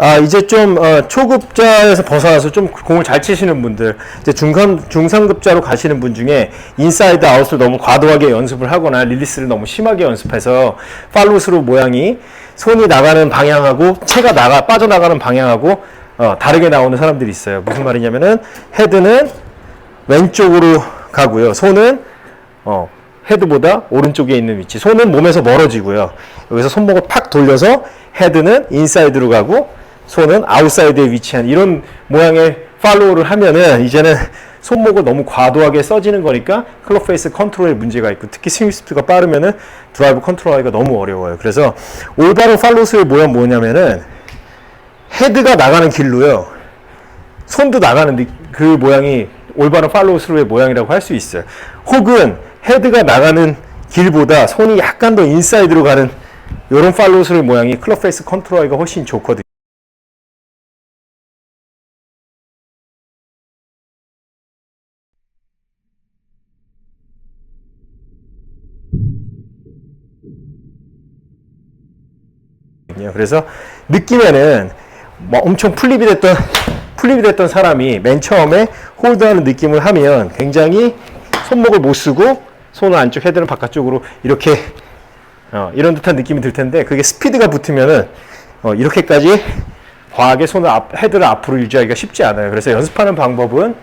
아, 이제 좀, 어, 초급자에서 벗어나서 좀 공을 잘 치시는 분들, 이제 중간, 중상급자로 가시는 분 중에 인사이드 아웃을 너무 과도하게 연습을 하거나 릴리스를 너무 심하게 연습해서 팔로스루 모양이 손이 나가는 방향하고 채가 나가, 빠져나가는 방향하고 어, 다르게 나오는 사람들이 있어요. 무슨 말이냐면은 헤드는 왼쪽으로 가고요. 손은 어, 헤드보다 오른쪽에 있는 위치. 손은 몸에서 멀어지고요. 여기서 손목을 팍 돌려서 헤드는 인사이드로 가고 손은 아웃사이드에 위치한 이런 모양의 팔로우를 하면은 이제는 손목을 너무 과도하게 써지는 거니까 클럽 페이스 컨트롤에 문제가 있고 특히 스윙 스피드가 빠르면은 드라이브 컨트롤하기가 너무 어려워요. 그래서 올바른 팔로우스의 모양 뭐냐면은 헤드가 나가는 길로요. 손도 나가는 느- 그 모양이 올바른 팔로우 스루의 모양이라고 할 수 있어요. 혹은 헤드가 나가는 길보다 손이 약간 더 인사이드로 가는 이런 팔로우 스루의 모양이 클럽 페이스 컨트롤하기가 훨씬 좋거든요. 그래서 느끼면은 뭐 엄청 플립이 됐던 플립이 됐던 사람이 맨 처음에 홀드하는 느낌을 하면 굉장히 손목을 못 쓰고 손을 안쪽 헤드는 바깥쪽으로 이렇게 어, 이런 듯한 느낌이 들 텐데 그게 스피드가 붙으면은 어, 이렇게까지 과하게 손을 앞, 헤드를 앞으로 유지하기가 쉽지 않아요. 그래서 연습하는 방법은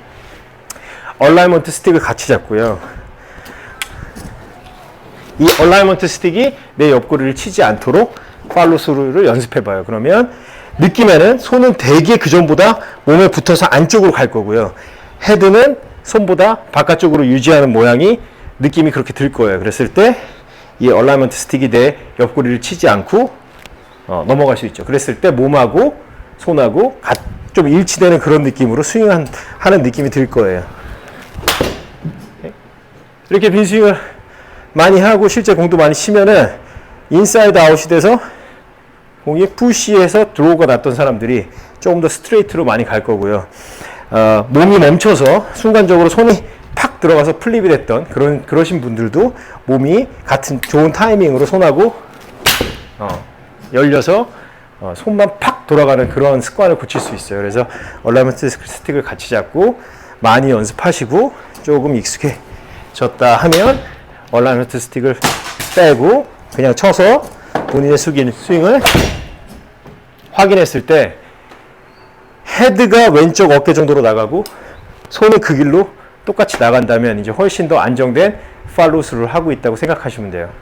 얼라이먼트 스틱을 같이 잡고요. 이 얼라이먼트 스틱이 내 옆구리를 치지 않도록 팔로 스루를 연습해 봐요. 그러면 느낌에는 손은 대개 그 전보다 몸에 붙어서 안쪽으로 갈 거고요. 헤드는 손보다 바깥쪽으로 유지하는 모양이 느낌이 그렇게 들 거예요. 그랬을 때 이 얼라이먼트 스틱이 내 옆구리를 치지 않고 어, 넘어갈 수 있죠. 그랬을 때 몸하고 손하고 가- 좀 일치되는 그런 느낌으로 스윙하는 느낌이 들 거예요. 이렇게 빈스윙을 많이 하고 실제 공도 많이 치면은 인사이드 아웃이 돼서 공이 푸시해서 드로우가 났던 사람들이 조금 더 스트레이트로 많이 갈 거고요. 어, 몸이 멈춰서 순간적으로 손이 팍 들어가서 플립이 됐던 그런 그러신 분들도 몸이 같은 좋은 타이밍으로 손하고 어, 열려서 어, 손만 팍 돌아가는 그런 습관을 고칠 수 있어요. 그래서 얼라이먼트 스틱을 같이 잡고 많이 연습하시고 조금 익숙해졌다 하면 얼라이먼트 스틱을 빼고 그냥 쳐서 본인의 숙인 스윙을 확인했을 때 헤드가 왼쪽 어깨 정도로 나가고 손이 그 길로 똑같이 나간다면 이제 훨씬 더 안정된 팔로스를 하고 있다고 생각하시면 돼요.